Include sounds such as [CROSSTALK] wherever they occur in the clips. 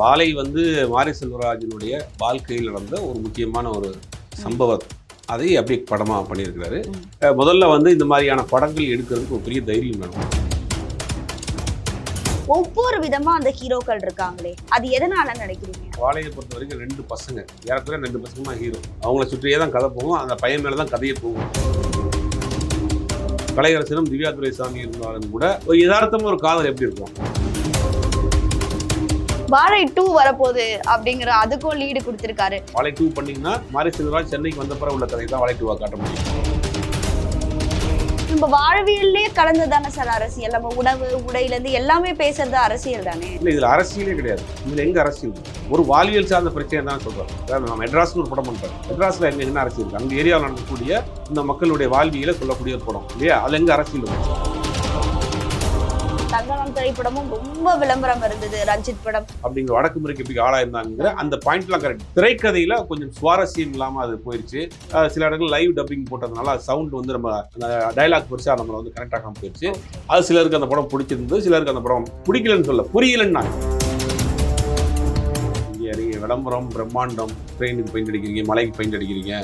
வாழை வந்து மாரி செல்வராஜனுடைய வாழ்க்கையில் நடந்த ஒரு முக்கியமான ஒரு சம்பவம். அதை அப்படியே படமாக பண்ணியிருக்கிறாரு. முதல்ல வந்து இந்த மாதிரியான படங்கள் எடுக்கிறதுக்கு ஒரு பெரிய தைரியம் வேணும். ஒவ்வொரு விதமா அந்த ஹீரோக்கள் இருக்காங்களே. அது எதனால நினைக்கிறீங்க? வாழையை பொறுத்த வரைக்கும் ரெண்டு பசங்க. ஏறக்குறைய ரெண்டு பசங்க தான் ஹீரோ. அவங்கள சுற்றியே தான் கதை போகும். அந்த பையன் மேலே தான் கதையே போகும். கலையரசனும் திவ்யா துரைசாமி இருந்தாலும் கூட ஒரு யதார்த்தமா ஒரு காதல் எப்படி இருக்கும்? வாழை டூ வரப்போகுது அப்படிங்கிற அதுக்கும் லீடு கொடுத்திருக்காரு. வாழை டூ பண்ணீங்கன்னா மாரி செல்வராஜ் சென்னைக்கு வந்த பிறகு உள்ள கதை தான் வாழை டூவாக காட்ட முடியும். நம்ம வாழ்வியல்லே கலந்துதானே சார் அரசியல்? நம்ம உணவு உடையில இருந்து எல்லாமே பேசுறது அரசியல் தானே? இல்லை இதில் அரசியலே கிடையாது. இதில் எங்க அரசியல்? ஒரு வாழ்வியல் சார்ந்த பிரச்சனை தான் அதாவது நான் மெட்ராஸ்னு ஒரு படம் பண்ணுறேன் மெட்ராஸ்ல எங்க என்ன அரசியல் அந்த ஏரியாவில் நடக்கக்கூடிய இந்த மக்களுடைய வாழ்வியலை சொல்லக்கூடிய ஒரு படம். இல்லையா? அது எங்க அரசியல்? சங்கமம் திரைப்படமும் ரொம்ப விளம்பரம் இருந்தது ரஞ்சித் படம். அப்படிங்கிற வடக்கு முறைக்கு எப்படி ஆளாயிருந்தாங்கிற அந்த பாயிண்ட்லாம் கரெக்ட் திரைக்கதையில கொஞ்சம் சுவாரஸ்யம் இல்லாம அது போயிருச்சு. சில இடங்கள் லைவ் டப்பிங் போட்டதுனால சவுண்ட் வந்து நம்ம அந்த டைலாக் பெருசா நம்மளை வந்து கனெக்ட் ஆகாம போயிருச்சு. அது சிலருக்கு அந்த படம் பிடிச்சிருந்தது சிலருக்கு அந்த படம் பிடிக்கலன்னு சொல்ல புரியலன்னு விளம்பரம் பிரம்மாண்டம் ட்ரெயினுக்கு பெயிண்ட் அடிக்கிறீங்க மலைக்கு பெயிண்ட் அடிக்கிறீங்க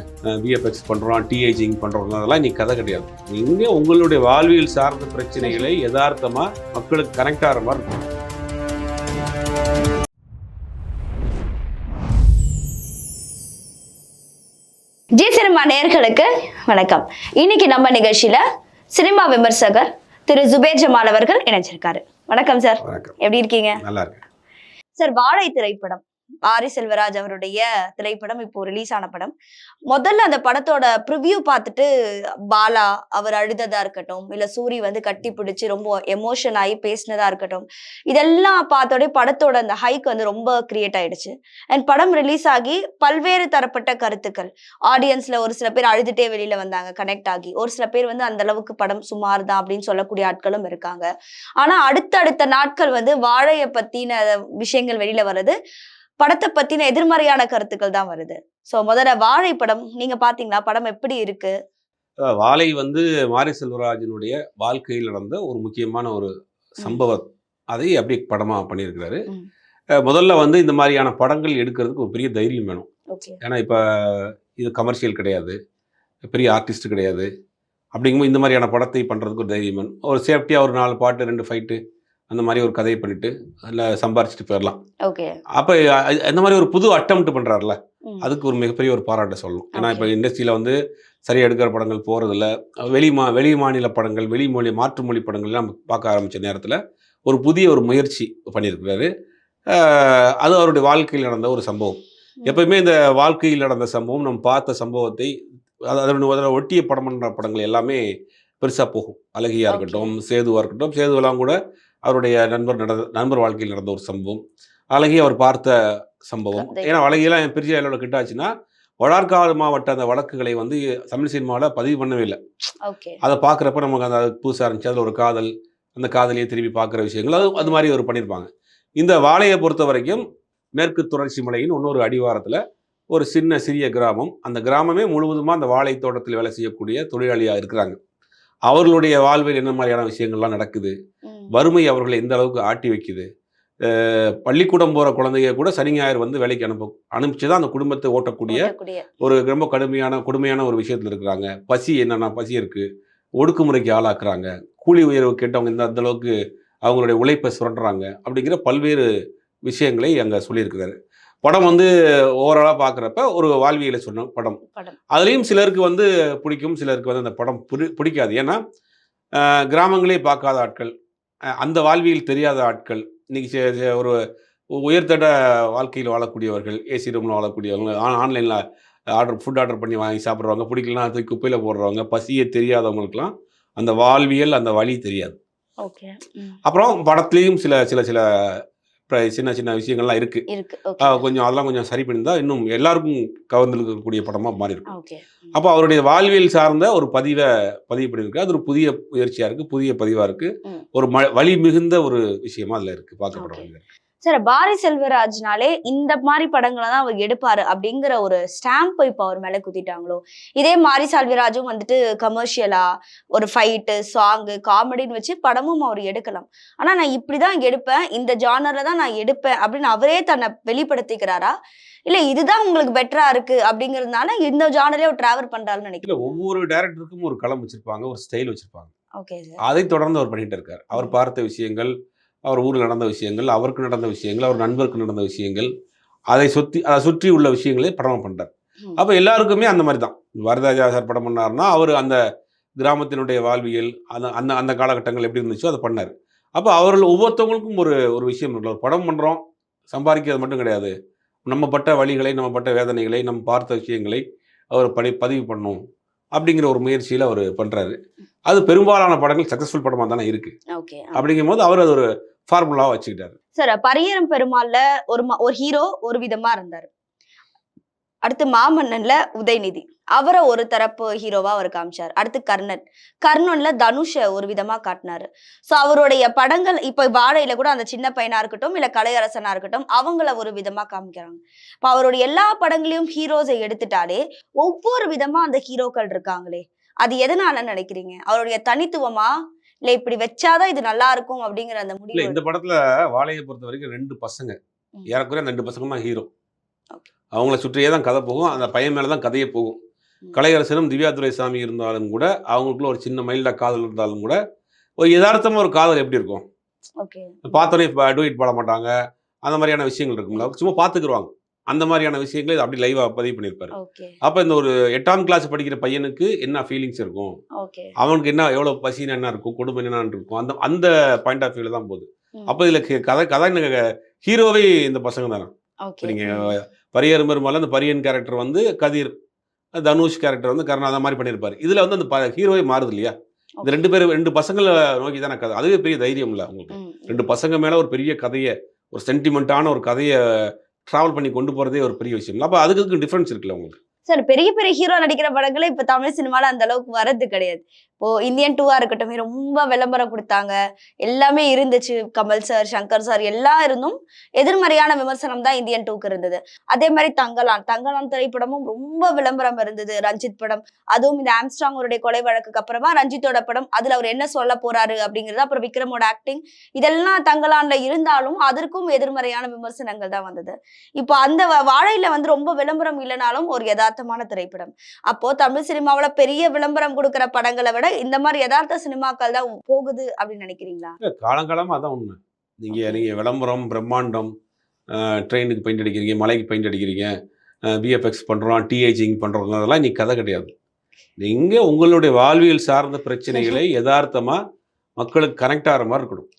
விஎஃப்எக்ஸ் பண்றோம் டிஏஜிங் பண்றோம் அதெல்லாம் நீ கதை கிடையாது. நீங்க உங்களுடைய வாழ்வியல் சார்ந்த பிரச்சனைகளை யதார்த்தமா மக்களுக்கு கனெக்ட் ஆகிற மாதிரி இருக்கும். ஜி சினிமா நேயர்களுக்கு வணக்கம். இன்னைக்கு நம்ம நிகழ்ச்சியில சினிமா விமர்சகர் திரு ஜுபேர் ஜமால் அவர்கள் இணைஞ்சிருக்காரு. வணக்கம் சார். எப்படி இருக்கீங்க? நல்லா இருக்கு சார் வாழை திரைப்படம் ஆரி செல்வராஜ் அவருடைய திரைப்படம் இப்போ ரிலீஸ் ஆன படம். முதல்ல அந்த படத்தோட ப்ரிவியூ பார்த்துட்டு பாலா அவர் அழுததா இருக்கட்டும் இல்ல சூரி வந்து கட்டி பிடிச்சு ரொம்ப எமோஷன் ஆகி பேசினதா இருக்கட்டும் இதெல்லாம் பார்த்தோடே படத்தோட அந்த ஹைக் வந்து ரொம்ப கிரியேட் ஆயிடுச்சு. அண்ட் படம் ரிலீஸ் ஆகி பல்வேறு தரப்பட்ட கருத்துக்கள். ஆடியன்ஸ்ல ஒரு சில பேர் அழுதுட்டே வெளியில வந்தாங்க கனெக்ட் ஆகி. ஒரு சில பேர் வந்து அந்த அளவுக்கு படம் சுமார் தான் அப்படின்னு சொல்லக்கூடிய ஆட்களும் இருக்காங்க. ஆனா அடுத்தடுத்த நாட்கள் வந்து வாழைய பத்தின விஷயங்கள் வெளியில வர்றது படத்தை பத்தின எதிர்மறையான கருத்துக்கள் தான் வருது. சோ முதல்ல வாழை படம் நீங்க பாத்தீங்களா? படம் எப்படி இருக்கு? வாழை வந்து மாரி செல்வராஜனுடைய வாழ்க்கையில் நடந்த ஒரு முக்கியமான ஒரு சம்பவம். அதை அப்படியே படமா பண்ணியிருக்கிறாரு. முதல்ல வந்து இந்த மாதிரியான படங்கள் எடுக்கிறதுக்கு ஒரு பெரிய தைரியம் வேணும். ஏன்னா இப்போ இது கமர்ஷியல் கிடையாது. பெரிய ஆர்டிஸ்ட் கிடையாது. அப்படிங்கும்போது இந்த மாதிரியான படத்தை பண்ணுறதுக்கு ஒரு தைரியம் வேணும். ஒரு சேஃப்டியாக ஒரு நாலு பாட்டு ரெண்டு ஃபைட்டு அந்த மாதிரி ஒரு கதையை பண்ணிட்டு அதில் சம்பாரிச்சிட்டு போயிடலாம் ஓகே. அப்போ அந்த மாதிரி ஒரு புது அட்டம்ப்ட் பண்ணுறாருல அதுக்கு ஒரு மிகப்பெரிய ஒரு பாராட்ட சொல்லணும். ஏன்னா இப்போ இண்டஸ்ட்ரியில் வந்து சரியா எடுக்கிற படங்கள் போகிறதில்ல வெளி மா வெளி மாநில படங்கள் வெளி மொழி மாற்று மொழி படங்கள்லாம் நம்ம பார்க்க ஆரம்பித்த நேரத்தில் ஒரு புதிய ஒரு முயற்சி பண்ணியிருக்கிறாரு. அது அவருடைய வாழ்க்கையில் நடந்த ஒரு சம்பவம். எப்பயுமே இந்த வாழ்க்கையில் நடந்த சம்பவம் நம்ம பார்த்த சம்பவத்தை அது அதனுடைய ஒட்டிய படம் பண்ணுற படங்கள் எல்லாமே பெருசாக போகும். அழகியா Okay. இருக்கட்டும் சேதுவாக இருக்கட்டும் சேதுவெல்லாம் கூட அவருடைய நண்பர் நடந்த நண்பர் வாழ்க்கையில் நடந்த ஒரு சம்பவம். அழகி அவர் பார்த்த சம்பவம். ஏன்னா அழகியெல்லாம் பெரிய அளவில் கிட்டாச்சுன்னா வடார்காடு மாவட்ட அந்த வழக்குகளை வந்து தமிழ் சினிமாவில் பதிவு பண்ணவே இல்லை. அதை பார்க்குறப்ப நமக்கு அந்த புதுசாக இருந்துச்சு. அதில் ஒரு காதல் அந்த காதலியை திரும்பி பார்க்குற விஷயங்கள் அது அது மாதிரி ஒரு பண்ணியிருப்பாங்க இந்த வாழையை பொறுத்த வரைக்கும் மேற்கு தொடர்ச்சி மலையின் இன்னொரு அடிவாரத்தில் ஒரு சின்ன சிறிய கிராமம். அந்த கிராமமே முழுவதுமாக அந்த வாழை தோட்டத்தில் வேலை செய்யக்கூடிய தொழிலாளியாக இருக்கிறாங்க. அவர்களுடைய வாழ்வில் என்ன மாதிரியான விஷயங்கள்லாம் நடக்குது? வறுமை அவர்களை எந்த அளவுக்கு ஆட்டி வைக்குது? பள்ளிக்கூடம் போகிற குழந்தைங்க கூட சனி ஞாயிறு வந்து வேலைக்கு அனுப்ப அனுப்பிச்சு தான் அந்த குடும்பத்தை ஓட்டக்கூடிய ஒரு ரொம்ப கடுமையான கொடுமையான ஒரு விஷயத்தில் இருக்கிறாங்க. பசி என்னென்ன பசி இருக்குது ஒடுக்குமுறைக்கு ஆளாக்குறாங்க. கூலி உயர்வு கேட்டவங்க இந்த அந்த அளவுக்கு அவங்களுடைய உழைப்பை சுரண்டுறாங்க. அப்படிங்கிற பல்வேறு விஷயங்களை அங்கே சொல்லியிருக்கிறாரு. படம் வந்து ஓவராலாக பார்க்குறப்ப ஒரு வாழ்வியலை சொன்ன படம். அதுலேயும் சிலருக்கு வந்து பிடிக்கும் சிலருக்கு வந்து அந்த படம் பிடி பிடிக்காது. ஏன்னா கிராமங்களே பார்க்காத ஆட்கள் அந்த வாழ்வியல் தெரியாத ஆட்கள் இன்னைக்கு ஒரு உயர்தட வாழ்க்கையில் வாழக்கூடியவர்கள் ஏசி ரூமில் வாழக்கூடியவங்க ஆன் ஆன்லைனில் ஆர்டர் ஃபுட் ஆர்டர் பண்ணி வாங்கி சாப்பிட்றவங்க பிடிக்கலாம் தூக்கி குப்பையில் போடுறவங்க பசியே தெரியாதவங்களுக்குலாம் அந்த வாழ்வியல் அந்த வழி தெரியாது. ஓகே. அப்புறம் படத்துலேயும் சில சில சில சின்ன சின்ன விஷயங்கள்லாம் இருக்கு. கொஞ்சம் அதெல்லாம் கொஞ்சம் சரி பண்ணியிருந்தா இன்னும் எல்லாருக்கும் கவர்ந்திருக்கக்கூடிய படமாக மாறி இருக்கும். அப்போ அவருடைய வாழ்வியல் சார்ந்த ஒரு பதிவை பதிவு பண்ணியிருக்கு. அது ஒரு புதிய முயற்சியாக இருக்குது புதிய பதிவாக இருக்குது. ஒரு ம வழி மிகுந்த ஒரு விஷயமா அதில் இருக்குது பார்க்கப்பட சார் பாரி செல்வராஜ்னாலே இந்த மாதிரி படங்களை தான் அவர் எடுப்பாரு அப்படிங்கிற ஒரு ஸ்டாம்ப் இப்போ அவர் மேல குத்திட்டாங்களோ? இதே மாரி செல்வராஜும் வந்துட்டு கமர்ஷியலா ஒரு ஃபைட்டு சாங்கு காமெடின்னு வச்சு படமும் அவர் எடுக்கலாம். ஆனா நான் இப்படிதான் எடுப்பேன் இந்த ஜானர்ல தான் நான் எடுப்பேன் அப்படின்னு அவரே தன்னை வெளிப்படுத்திக்கிறாரா? இல்ல இதுதான் உங்களுக்கு பெட்டரா இருக்கு அப்படிங்கறதுனால இந்த ஜானரே அவர் டிராவல் பண்றாருன்னு இல்ல நினைக்கிறேன் ஒவ்வொரு டேரக்டருக்கும் ஒரு களம் வச்சிருப்பாங்க ஒரு ஸ்டைல் வச்சிருப்பாங்க. ஓகே அதை தொடர்ந்து அவர் பண்ணிட்டு இருக்கார். அவர் பார்த்த விஷயங்கள் அவர் ஊரில் நடந்த விஷயங்கள் அவருக்கு நடந்த விஷயங்கள் அவர் நண்பருக்கு நடந்த விஷயங்கள் அதை சுற்றி அதை சுற்றி உள்ள விஷயங்களே படம் பண்றார் ம். அப்போ எல்லாருக்குமே அந்த மாதிரி தான் வரதாஜா சார் படம் பண்ணாருன்னா அவர் அந்த கிராமத்தினுடைய வாழ்வியல் அந்த அந்த அந்த காலகட்டங்கள் எப்படி இருந்துச்சோ அதை பண்ணார். அப்போ அவர்கள் ஒவ்வொருத்தவங்களுக்கும் ஒரு ஒரு விஷயம் இருக்குல்ல ஒரு படம் பண்ணுறோம் சம்பாதிக்கிறது மட்டும் கிடையாது. நம்ம பட்ட வழிகளை நம்ம பட்ட வேதனைகளை நம்ம பார்த்த விஷயங்களை அவர் படி பதிவு பண்ணும் அப்படிங்கிற ஒரு முயற்சியில் அவர் பண்ணுறாரு அது பெரும்பாலான படங்கள் சக்ஸஸ்ஃபுல் படமாக தானே இருக்குது அப்படிங்கும் போது அவர் அது ஒரு ஃபார்முலாவாக வச்சுக்கிட்டாரு. சார் பரியரம் பெருமாள்ல ஒரு ஒரு ஹீரோ ஒரு விதமா இருந்தாரு. அடுத்து மாமன்னன்ல உதயநிதி. அவரை ஒரு தரப்பு ஹீரோவா அவர் காமிச்சார். அடுத்து கர்ணன். கர்ணன்ல தனுஷ ஒரு விதமா காட்டினாரு. சோ அவருடைய படங்கள் இப்ப வாழையில கூட அந்த சின்ன பையனா இருக்கட்டும் இல்ல கலையரசனா இருக்கட்டும் அவங்கள ஒரு விதமா காமிக்கிறாங்க. இப்ப அவருடைய எல்லா படங்களையும் ஹீரோஸை எடுத்துட்டாலே ஒவ்வொரு விதமா அந்த ஹீரோக்கள் இருக்காங்களே. அது எதனால நினைக்கிறீங்க? அவருடைய தனித்துவமா இல்ல இப்படி வச்சாதான் இது நல்லா இருக்கும் அப்படிங்கிற அந்த முடிவு இந்த படத்தில் வாழையை பொறுத்த வரைக்கும் ரெண்டு பசங்க. ஏறக்குறைய ரெண்டு பசங்க தான் ஹீரோ. அவங்கள சுற்றியே தான் கதை போகும். அந்த பையன் மேலே தான் கதையே போகும். கலையரசனும் திவ்யா துரைசாமி இருந்தாலும் கூட அவங்களுக்குள்ள ஒரு சின்ன மைல்டாக காதல் இருந்தாலும் கூட ஒரு யதார்த்தமாக ஒரு காதல் எப்படி இருக்கும்? பார்த்தோன்னே டூயிட் பாட மாட்டாங்க. அந்த மாதிரியான விஷயங்கள் இருக்கும்ல. சும்மா பார்த்துக்குருவாங்க. அந்த மாதிரியான விஷயங்களை அப்படி லைவாக பதிவு பண்ணியிருப்பாரு. அப்போ இந்த ஒரு எட்டாம் கிளாஸ் படிக்கிற பையனுக்கு என்ன ஃபீலிங்ஸ் இருக்கும்? அவனுக்கு என்ன எவ்வளோ பசின்னு என்ன இருக்கும்? குடும்பம் என்னன்னு இருக்கும்? அந்த அந்த பாயிண்ட் ஆஃப் வியூவில் தான் போகுது. அப்போ இதில் கதை கதை ஹீரோவே இந்த பசங்க தானே. நீங்கள் பரியர் பெருமாள் அந்த பரியன் கேரக்டர் வந்து கதிர் தனுஷ் கேரக்டர் வந்து கருணா அந்த மாதிரி பண்ணியிருப்பாரு. இதில் வந்து அந்த ஹீரோவே மாறுது இல்லையா? இந்த ரெண்டு பேரும் ரெண்டு பசங்களை நோக்கி தானே கதை. அதுவே பெரிய தைரியம் இல்லை உங்களுக்கு ரெண்டு பசங்க மேலே ஒரு பெரிய கதையை ஒரு சென்டிமெண்ட்டான ஒரு கதையை ட்ராவல் பண்ணி கொண்டு போகிறதே ஒரு பெரிய விஷயம் அப்போ அதுக்கு டிஃப்ரென்ஸ் இருக்குல்ல உங்களுக்கு? சார் பெரிய பெரிய ஹீரோ நடிக்கிற படங்களே இப்ப தமிழ் சினிமால அந்த அளவுக்கு வரது கிடையாது. இப்போ இந்தியன் டூவா இருக்கட்டும் ரொம்ப விளம்பரம் கொடுத்தாங்க. எல்லாமே இருந்துச்சு. கமல் சார் சங்கர் சார் எல்லாம் இருந்தும் எதிர்மறையான விமர்சனம் தான் இந்தியன் டூக்கு இருந்தது. அதே மாதிரி தங்கலான். தங்கலான் திரைப்படமும் ரொம்ப விளம்பரம் இருந்தது. ரஞ்சித் படம் அதுவும் இந்த ஆம்ஸ்ட்ராங் அவருடைய கொலை வழக்குக்கு அப்புறமா ரஞ்சித்தோட படம் அதுல அவர் என்ன சொல்ல போறாரு அப்படிங்கிறது அப்புறம் விக்ரமோட ஆக்டிங் இதெல்லாம் தங்கலான்ல இருந்தாலும் அதற்கும் எதிர்மறையான விமர்சனங்கள் தான் வந்தது. இப்போ அந்த வாழையில வந்து ரொம்ப விளம்பரம் இல்லைனாலும் ஒரு யதார்த்தமான திரைப்படம். அப்போ தமிழ் சினிமாவில் பெரிய விளம்பரம் கொடுக்குற படங்களை விட இந்த மாதிரி யதார்த்த சினிமாக்கள் தான் போகுது அப்படின்னு நினைக்கிறீங்களா? இல்ல, காலங்காலமா அதான் உண்மை. நீங்கள். நீங்கள் விளம்பரம் பிரம்மாண்டம் ட்ரெயினுக்கு பெயிண்ட் அடிக்கிறீங்க மலைக்கு பெயிண்ட் அடிக்கிறீங்க விஎஃப்எக்ஸ் பண்ணுறோம் டிஏஜிங் பண்ணுறோம் அதெல்லாம் இன்னைக்கு கதை கிடையாது. நீங்கள் உங்களுடைய வாழ்வியல் சார்ந்த பிரச்சனைகளை யதார்த்தமா மக்களுக்கு கனெக்ட் ஆகிற மாதிரி இருக்கணும்.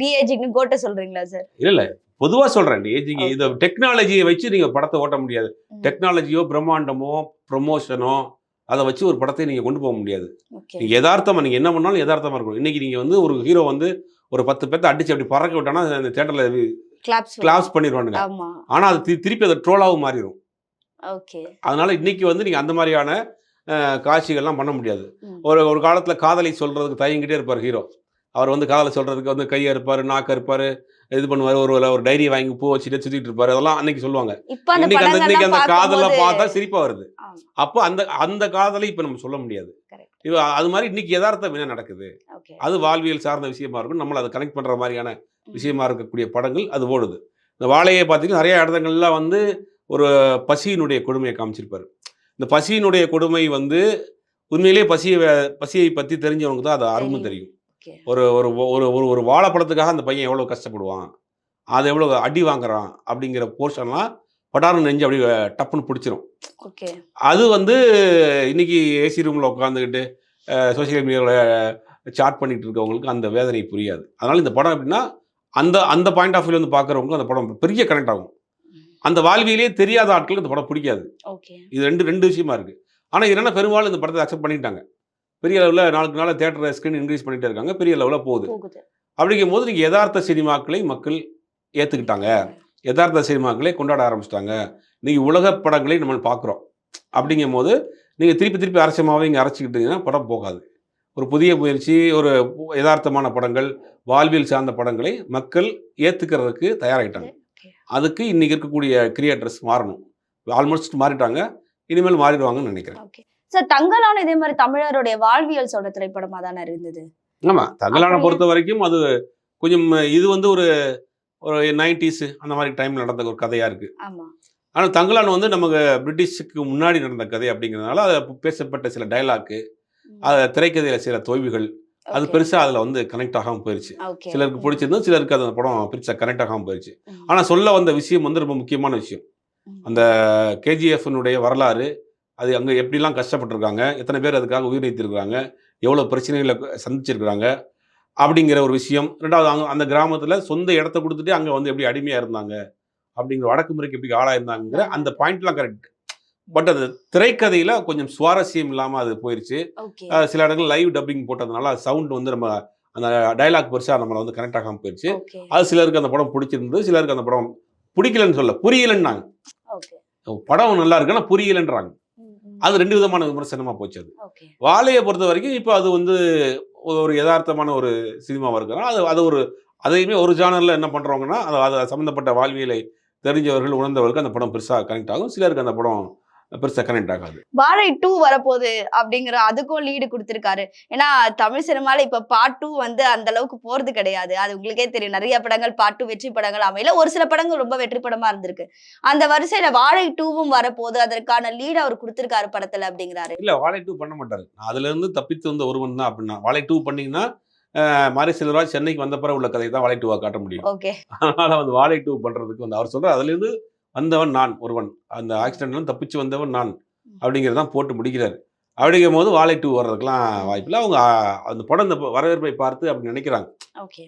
டிஏஜிங்னு கோட்டை சொல்றீங்களா சார் இல்லை இல்லை. பொதுவாக சொல்கிறேன் ஏஜிங் இந்த டெக்னாலஜியை வச்சு நீங்கள் படத்தை ஓட்ட முடியாது. டெக்னாலஜியோ பிரம்மாண்டமோ ப்ரொமோஷனோ அதை வச்சு ஒரு படத்தை நீங்கள் கொண்டு போக முடியாது. நீங்கள் யதார்த்தமாக நீங்கள் என்ன பண்ணாலும் யதார்த்தமாக இருக்கணும். இன்றைக்கி நீங்கள் வந்து ஒரு ஹீரோ வந்து ஒரு பத்து பேர்த்த அடிச்சு அப்படி பறக்க விட்டானா அந்த தேட்டரில் கிளாப்ஸ் பண்ணிடுவானுங்க. ஆனால் அது திருப்பி அது ட்ரோலாகவும் மாறிடும் அதனால இன்னைக்கு வந்து நீங்கள் அந்த மாதிரியான காட்சிகள்லாம் பண்ண முடியாது. ஒரு ஒரு காலத்தில் காதலை சொல்கிறதுக்கு தயங்கிட்டே இருப்பார் ஹீரோ அவர் வந்து காதலை சொல்கிறதுக்கு வந்து கையை இருப்பார் நாக்க இருப்பார் இது பண்ணுவார் ஒரு ஒரு டைரி வாங்கி பூ வச்சுட்டு சுற்றிட்டு இருப்பார். அதெல்லாம் அன்னைக்கு சொல்லுவாங்க. இன்னைக்கு அந்த இன்னைக்கு அந்த காதலை பார்த்தா சிரிப்பாக வருது. அப்போ அந்த அந்த காதலை இப்போ நம்ம சொல்ல முடியாது. இது அது மாதிரி இன்னைக்கு யதார்த்தம் என்ன நடக்குது? அது வாழ்வியல் சார்ந்த விஷயமா இருக்கும் நம்மளை அதை கனெக்ட் பண்ணுற மாதிரியான விஷயமா இருக்கக்கூடிய படங்கள் அது ஓடுது. இந்த வாழையை பார்த்தீங்கன்னா நிறைய இடங்கள்லாம் வந்து ஒரு பசியினுடைய கொடுமையை காமிச்சிருப்பாரு. இந்த பசியினுடைய கொடுமை வந்து உண்மையிலேயே பசியை பசியை பற்றி தெரிஞ்சவங்க தான் அது அருமை தெரியும். ஒரு ஒரு ஒரு ஒரு ஒரு வாழைப்பழத்துக்காக அந்த பையன் எவ்வளோ கஷ்டப்படுவான்? அது எவ்வளோ அடி வாங்குறான்? அப்படிங்கிற போர்ஷன்லாம் படாரம் நெஞ்சு அப்படியே டப்புன்னு பிடிச்சிரும். அது வந்து இன்னைக்கு ஏசி ரூமில் உட்காந்துக்கிட்டு சோசியல் மீடியாவில் சாட் பண்ணிட்டு இருக்கவங்களுக்கு அந்த வேதனை புரியாது. அதனால இந்த படம் எப்படின்னா அந்த அந்த பாயிண்ட் ஆஃப் வியூ வந்து பார்க்குறவங்களுக்கு அந்த படம் பெரிய கனெக்ட் ஆகும். அந்த வாழ்வியலே தெரியாத ஆட்களுக்கு இந்த படம் பிடிக்காது. இது ரெண்டு ரெண்டு விஷயமா இருக்கு. ஆனால் என்னன்னா பெரும்பாலும் இந்த படத்தை அக்செப்ட் பண்ணிட்டாங்க பெரிய அளவில் நாளுக்கு நாள் தேட்டர் ஸ்க்ரீன் இன்க்ரீஸ் பண்ணிட்டே இருக்காங்க. பெரிய லெவலில் போகுது. அப்படிங்கும் போது நீங்கள் யதார்த்த சினிமாக்களை மக்கள் ஏற்றுக்கிட்டாங்க யதார்த்த சினிமாக்களை கொண்டாட ஆரம்பிச்சிட்டாங்க. நீங்கள் உலக படங்களை நம்ம பார்க்குறோம். அப்படிங்கும் போது நீங்கள் திருப்பி திருப்பி அரசியமாகவே இங்கே அரைச்சிக்கிட்டீங்கன்னா படம் போகாது. ஒரு புதிய முயற்சி ஒரு யதார்த்தமான படங்கள் வாழ்வியல் சார்ந்த படங்களை மக்கள் ஏத்துக்கிறதுக்கு தயாராகிட்டாங்க. அதுக்கு இன்னைக்கு இருக்கக்கூடிய கிரியேட்டர்ஸ் மாறணும். ஆல்மோஸ்ட் மாறிட்டாங்க. இனிமேல் மாறிடுவாங்கன்னு நினைக்கிறேன். சார் தங்கலான இதே மாதிரி தமிழருடைய வாழ்வியல் சொல்ற திரைப்படமா தானே இருந்தது? ஆமா அப்படியே- பொறுத்த வரைக்கும் அது கொஞ்சம் இது வந்து ஒரு ஒரு நைன்டிஸ் அந்த மாதிரி டைம்ல நடந்த ஒரு கதையா இருக்கு. ஆமா. ஆனால் தங்கலான் வந்து நமக்கு பிரிட்டிஷுக்கு முன்னாடி நடந்த கதை அப்படிங்கிறதுனால அது பேசப்பட்ட சில டைலாக்கு அது திரைக்கதையில சில தொய்வுகள் அது பெருசா அதுல வந்து கனெக்ட் ஆகாம போயிருச்சு. ஓகே சிலருக்கு பிடிச்சிருந்தது சிலருக்கு அந்த படம் பெருசா கனெக்ட் ஆகாம போயிருச்சு. ஆனா சொல்ல வந்த விஷயம் வந்து ரொம்ப முக்கியமான விஷயம். அந்த கேஜிஎஃப்னுடைய வரலாறு அது அங்கே எப்படிலாம் கஷ்டப்பட்டிருக்காங்க எத்தனை பேர் அதுக்காக உயிர் நீத்திருக்கிறாங்க எவ்வளோ பிரச்சனைகளை சந்திச்சிருக்கிறாங்க அப்படிங்கிற ஒரு விஷயம். ரெண்டாவது அங்கே அந்த கிராமத்தில் சொந்த இடத்த கொடுத்துட்டு அங்கே வந்து எப்படி அடிமையாக இருந்தாங்க அப்படிங்கிற வடக்குமுறைக்கு எப்படி ஆளாயிருந்தாங்கிற அந்த பாயிண்ட்லாம் கரெக்ட். பட் அது திரைக்கதையில் கொஞ்சம் சுவாரஸ்யம் இல்லாமல் அது அஹ் சில இடங்கள் லைவ் டப்பிங் போட்டதுனால சவுண்ட் வந்து நம்ம அந்த டைலாக் பெருசாக நம்மளை வந்து கனெக்ட் ஆகாமல் போயிருச்சு. ஓகே. அது சிலருக்கு அந்த படம் பிடிச்சிருந்தது சிலருக்கு அந்த படம் பிடிக்கலன்னு சொல்ல புரியலன்னாங்க. படம் நல்லா இருக்கு ஆனால் புரியலன்றாங்க. அது ரெண்டு விதமான விமர்சனமா போச்சு அது. வாழையை பொறுத்த வரைக்கும் இப்போ அது வந்து ஒரு யதார்த்தமான ஒரு சினிமாவாக இருக்கிறனால அது அது ஒரு அதையுமே ஒரு ஜானரில் என்ன பண்ணுறவங்கன்னா அது அது சம்மந்தப்பட்ட வாழ்வியலை தெரிஞ்சவர்கள் உணர்ந்தவர்களுக்கு அந்த படம் பெருசாக கனெக்ட் ஆகும். சிலருக்கு அந்த படம் பெருசாக கனெக்ட் ஆகாது. வாழை டூ வரப்போகுது அப்படிங்கிற அதுக்கும் லீடு கொடுத்திருக்காரு. ஏன்னா தமிழ் சினிமால இப்ப பார்ட் டூ வந்து அந்த அளவுக்கு போறது கிடையாது. அது உங்களுக்கே தெரியும். நிறைய படங்கள் பார்ட் டூ வெற்றி படங்கள் அமையல. ஒரு சில படங்கள் ரொம்ப வெற்றி படமா இருந்திருக்கு. அந்த வரிசையில வாழை டூவும் வரப்போகுது. அதற்கான லீடு அவர் கொடுத்திருக்காரு படத்துல அப்படிங்கிறாரு. இல்லை வாழை டூ பண்ண மாட்டார். அதுலேருந்து தப்பித்து வந்த ஒருவன் தான் அப்படின்னா வாழை டூ பண்ணீங்கன்னா மாரி செல்வராஜ் சென்னைக்கு வந்த பிறகு உள்ள கதையை தான் வாழை டூவாக காட்ட முடியும். ஓகே அதனால வந்து வாழை டூ பண்றதுக்கு வந்து அவர் சொல்ற அதுலேருந்து வந்தவன் நான் ஒருவன். அந்த ஆக்சிடென்ட்ல தப்பிச்சு வந்தவன் நான் அப்படிங்கிறதான் போட்டு முடிக்கிறாரு. அப்படிங்கும் போது வாழை டூ வர்றதுக்குலாம் வாய்ப்பில்லை. அவங்க அந்த படம் இந்த வரவேற்பை பார்த்து அப்படி நினைக்கிறாங்க.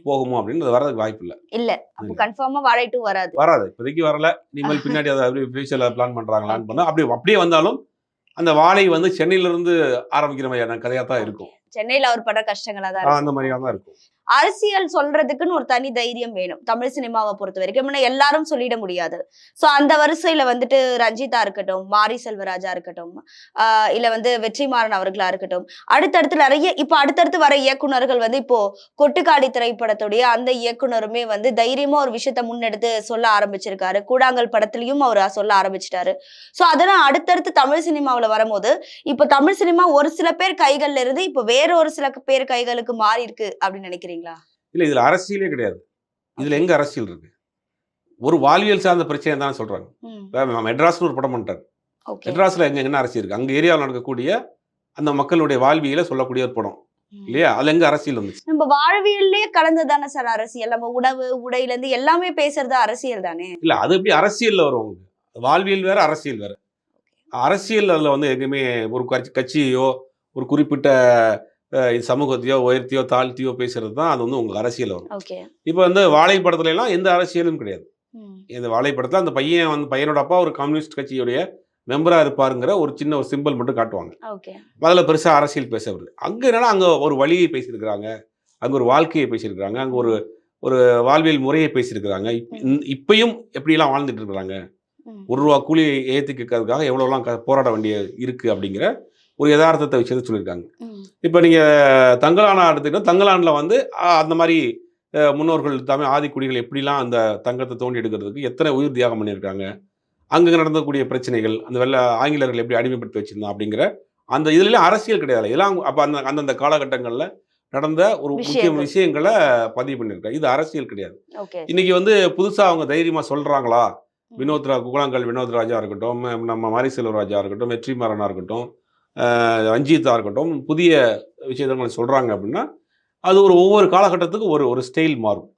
போகுமோ அப்படின்னு அது வர்றதுக்கு வாய்ப்பு இல்லை. இல்ல. அப்போ கன்ஃபார்மா வாழை டூ வராது. வராது. இப்போதைக்கு வரல. இனிமேல் [LAUGHS] பின்னாடி அதை அப்படி ஃபியூச்சரில் பிளான் பண்ணுறாங்களான்னு பண்ணால் அப்படி அப்படியே வந்தாலும் அந்த வாழை வந்து சென்னையில இருந்து ஆரம்பிக்கிற மாதிரியான கதையாக தான் இருக்கும். சென்னையில அவர் படுற கஷ்டங்களா தான். அந்த மாதிரியா தான் இருக்கும். அரசியல் சொல்றதுக்குன்னு ஒரு தனி தைரியம் வேணும். தமிழ் சினிமாவை பொறுத்த வரைக்கும். ஏன்னா எல்லாரும் சொல்லிட முடியாது. சோ அந்த வரிசையில வந்துட்டு ரஞ்சிதா இருக்கட்டும் மாரி செல்வராஜா இருக்கட்டும் ஆஹ் இல்ல வந்து வெற்றிமாறன் அவர்களா இருக்கட்டும். அடுத்தடுத்து நிறைய இப்போ அடுத்தடுத்து வர இயக்குனர்கள் வந்து இப்போ கொட்டுக்காடி திரைப்படத்துடைய அந்த இயக்குனருமே வந்து தைரியமா ஒரு விஷயத்த முன்னெடுத்து சொல்ல ஆரம்பிச்சிருக்காரு. கூடாங்கல் படத்துலயும் அவர் சொல்ல ஆரம்பிச்சிட்டாரு. சோ அதெல்லாம் அடுத்தடுத்து தமிழ் சினிமாவுல வரும்போது இப்போ தமிழ் சினிமா ஒரு சில பேர் கைகள்ல இருந்து இப்போ வேற ஒரு சில பேர் கைகளுக்கு மாறி இருக்கு அப்படின்னு நினைக்கிறீங்க? நினைக்கிறீங்களா இல்லை இதில் அரசியலே கிடையாது. இதில் எங்கே அரசியல் இருக்கு? ஒரு வாழ்வியல் சார்ந்த பிரச்சனை தான் சொல்கிறாங்க இப்ப மெட்ராஸ்னு ஒரு படம் பண்ணிட்டார். மெட்ராஸில் எங்க என்ன அரசியல் இருக்கு. அங்கே ஏரியாவில் நடக்கக்கூடிய அந்த மக்களுடைய வாழ்வியலை சொல்லக்கூடிய ஒரு படம். இல்லையா? அதுல எங்க அரசியல் வந்துச்சு? நம்ம வாழ்வியல்லே கலந்துதானே சார் அரசியல்? நம்ம உணவு உடையில இருந்து எல்லாமே பேசுறது அரசியல் தானே? இல்ல அது எப்படி அரசியல்ல வரும் உங்களுக்கு வாழ்வியல் வேற அரசியல் வேற. அரசியல் அதில் வந்து எங்கேயுமே ஒரு கட்சி கட்சியோ ஒரு குறிப்பிட்ட அஹ், சமூகத்தையோ உயர்த்தியோ தாழ்த்தியோ பேசுறது தான் அது வந்து உங்களுக்கு அரசியல் வரும். இப்போ வந்து வாழை படத்துல எல்லாம் எந்த அரசியலும் கிடையாது. இந்த வாழை படத்துல அந்த பையன் வந்து பையனோட அப்பா ஒரு கம்யூனிஸ்ட் கட்சியுடைய மெம்பரா இருப்பாருங்கிற ஒரு சின்ன ஒரு சிம்பிள் மட்டும் காட்டுவாங்க. அதில் பெருசாக அரசியல் பேசப்படுது அங்கே என்னன்னா அங்கே ஒரு வழியை பேசியிருக்கிறாங்க. அங்கே ஒரு வாழ்க்கையை பேசியிருக்கிறாங்க. அங்கே ஒரு ஒரு வாழ்வியல் முறையை பேசியிருக்கிறாங்க. இப்பயும் எப்படிலாம் வாழ்ந்துட்டு இருக்கிறாங்க? ஒரு ரூபா கூலி ஏற்றி கேட்கறதுக்காக எவ்வளோலாம் போராட வேண்டிய இருக்கு அப்படிங்கிற ஒரு யதார்த்தத்தை விஷயத்தை சொல்லியிருக்காங்க. இப்போ நீங்கள் தங்கலானா எடுத்துக்கிட்டா தங்கலானில் வந்து அந்த மாதிரி முன்னோர்கள் தமிழ் ஆதிக்குடிகள் எப்படிலாம் அந்த தங்கத்தை தோண்டி எடுக்கிறதுக்கு எத்தனை உயிர் தியாகம் பண்ணியிருக்காங்க அங்கே நடந்தக்கூடிய பிரச்சனைகள் அந்த வெள்ள ஆங்கிலேயர்கள் எப்படி அடிமைப்படுத்தி வச்சிருந்தோம் அப்படிங்கிற அந்த இதுல அரசியல் கிடையாது எல்லாம் அப்போ அந்த அந்தந்த காலகட்டங்களில் நடந்த ஒரு முக்கிய விஷயங்கள். பதிவு பண்ணியிருக்காங்க. இது அரசியல் கிடையாது. இன்னைக்கு வந்து புதுசாக அவங்க தைரியமாக சொல்கிறாங்களா வினோத் ரா குகலாங்கல் வினோத் ராஜா இருக்கட்டும் நம்ம மாரி செல்வராஜா இருக்கட்டும் வெற்றிமாறனா இருக்கட்டும் அஹ் ரஞ்சிதா இருக்கட்டும் புதிய விஷயங்களை சொல்கிறாங்க அப்படின்னா அது ஒரு ஒவ்வொரு காலகட்டத்துக்கும் ஒரு ஒரு ஸ்டைல் மாறும்.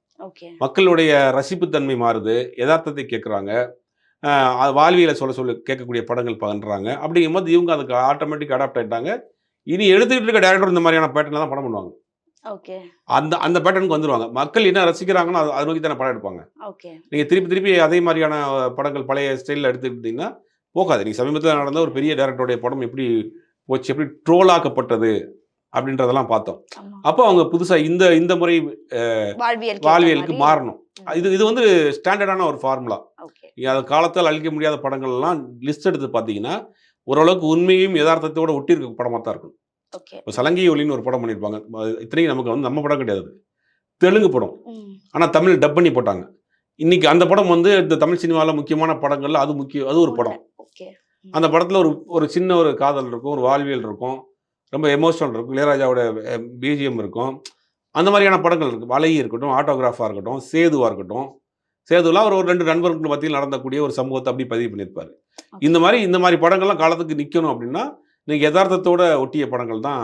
மக்களுடைய ரசிப்புத்தன்மை மாறுது யதார்த்தத்தை கேட்குறாங்க வாழ்வியலை சொல்ல சொல்ல கேட்கக்கூடிய படங்கள் பண்ணுறாங்க அப்படிங்கும்போது இவங்க அதுக்கு ஆட்டோமேட்டிக் அடாப்ட் ஆயிட்டாங்க. இனி எடுத்துக்கிட்டு இருக்க டேரக்டர் இந்த மாதிரியான பேட்டர்ல தான் படம் பண்ணுவாங்க. ஓகே. அந்த அந்த பேட்டர்னுக்கு வந்துருவாங்க. மக்கள் என்ன ரசிக்கிறாங்கன்னு அது அதை நோக்கி தானே படம் எடுப்பாங்க. ஓகே. நீங்கள் திருப்பி திருப்பி அதே மாதிரியான படங்கள் பழைய ஸ்டைலில் எடுத்துக்கிட்டிங்கன்னா போகாது. நீங்கள் சமீபத்தில் நடந்த ஒரு பெரிய டேரக்டருடைய படம் எப்படி போச்சு எப்படி ட்ரோலாக்கப்பட்டது அப்படின்றதெல்லாம் பார்த்தோம். அப்போ அவங்க புதுசாக இந்த இந்த முறை வாழ்வியல் வாழ்வியலுக்கு மாறணும். இது இது வந்து ஸ்டாண்டர்டான ஒரு ஃபார்முலா நீங்கள் அது காலத்தால் அழிக்க முடியாத படங்கள்லாம் லிஸ்ட் எடுத்து பார்த்தீங்கன்னா ஓரளவுக்கு உண்மையும் யதார்த்தத்தோட ஒட்டி இருக்க படமாக தான் இருக்கும் இப்போ சலங்கை ஒலின்னு ஒரு படம் பண்ணியிருப்பாங்க. இத்தனைக்கும் நமக்கு வந்து நம்ம படம் கிடையாது. தெலுங்கு படம். ஆனால் தமிழ் டப் பண்ணி போட்டாங்க. இன்னைக்கு அந்த படம் வந்து இந்த தமிழ் சினிமாவில் முக்கியமான படங்கள்ல அது முக்கியம் அது ஒரு படம். அந்த படத்தில் ஒரு ஒரு சின்ன ஒரு காதல் இருக்கும் ஒரு வாழ்வியல் இருக்கும். ரொம்ப எமோஷனல் இருக்கும். இளையராஜாவோட பிஜிஎம் இருக்கும். அந்த மாதிரியான படங்கள் இருக்குது வலையை இருக்கட்டும் ஆட்டோகிராஃபாக இருக்கட்டும் சேதுவாக இருக்கட்டும். சேதுலாம் ஒரு ஒரு ரெண்டு நண்பர்கள் மத்தியில் நடந்தக்கூடிய ஒரு சம்பவத்தை அப்படி பதிவு பண்ணியிருப்பாரு. இந்த மாதிரி இந்த மாதிரி படங்கள்லாம் காலத்துக்கு நிற்கணும் அப்படின்னா இன்னைக்கு யதார்த்தத்தோட ஒட்டிய படங்கள் தான்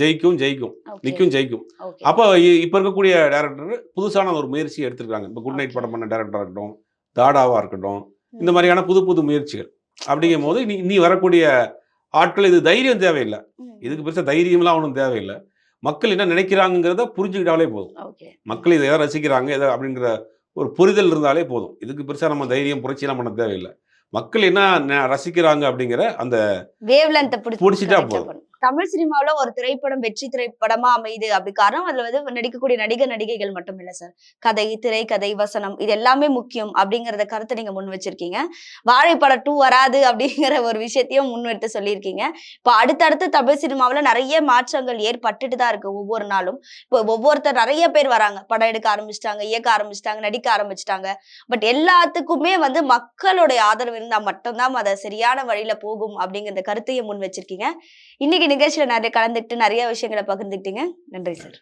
ஜெயிக்கும் ஜெயிக்கும். நிற்கும் ஜெயிக்கும். அப்போ இப்ப இருக்கக்கூடிய டேரக்டர் புதுசான ஒரு முயற்சி எடுத்திருக்காங்க. இப்போ குட் நைட். படம் பண்ண டேரக்டராக இருக்கட்டும் தாடாவா இருக்கட்டும் இந்த மாதிரியான புது புது முயற்சிகள். அப்படிங்கும் போது இனி இனி வரக்கூடிய ஆட்கள் இது தைரியம் தேவையில்லை. இதுக்கு பெருசாக தைரியம்லாம் ஒன்றும் தேவையில்லை. மக்கள் என்ன நினைக்கிறாங்கிறத புரிஞ்சுக்கிட்டாலே போதும். மக்கள் இதை எதை ரசிக்கிறாங்க எதை அப்படிங்கிற ஒரு புரிதல் இருந்தாலே போதும். இதுக்கு பெருசாக நம்ம தைரியம் புரட்சியெல்லாம் பண்ண தேவையில்லை. மக்கள் என்ன ந- ரசிக்கிறாங்க அப்படிங்கிற அந்த புடிச்சிட்டா போதும். தமிழ் சினிமாவுல ஒரு திரைப்படம் வெற்றி திரைப்படமா அமையுது அப்படி காரணம் அதுல வந்து நடிக்கக்கூடிய நடிகர் நடிகைகள் மட்டும் இல்ல சார் கதை திரைக்கதை வசனம் இது எல்லாமே முக்கியம் அப்படிங்கறத கருத்தை நீங்க முன் வச்சிருக்கீங்க. வாழைப்படம் டூ வராது அப்படிங்கிற ஒரு விஷயத்தையும் முன்வெடுத்து சொல்லியிருக்கீங்க. இப்போ அடுத்தடுத்து தமிழ் சினிமாவுல நிறைய மாற்றங்கள் ஏற்பட்டுட்டு தான் இருக்கு ஒவ்வொரு நாளும். இப்போ ஒவ்வொருத்தர் நிறைய பேர் வராங்க. படம் எடுக்க ஆரம்பிச்சிட்டாங்க இயக்க ஆரம்பிச்சிட்டாங்க நடிக்க ஆரம்பிச்சிட்டாங்க. பட் எல்லாத்துக்குமே வந்து மக்களுடைய ஆதரவு இருந்தா மட்டும்தான் அதை சரியான வழியில போகும் அப்படிங்கிற கருத்தையும் முன் வச்சிருக்கீங்க. இன்னைக்கு நிகழ்ச்சியில நிறைய கலந்துக்கிட்டு நிறைய விஷயங்களை பகிர்ந்துக்கிட்டீங்க. நன்றி சார்.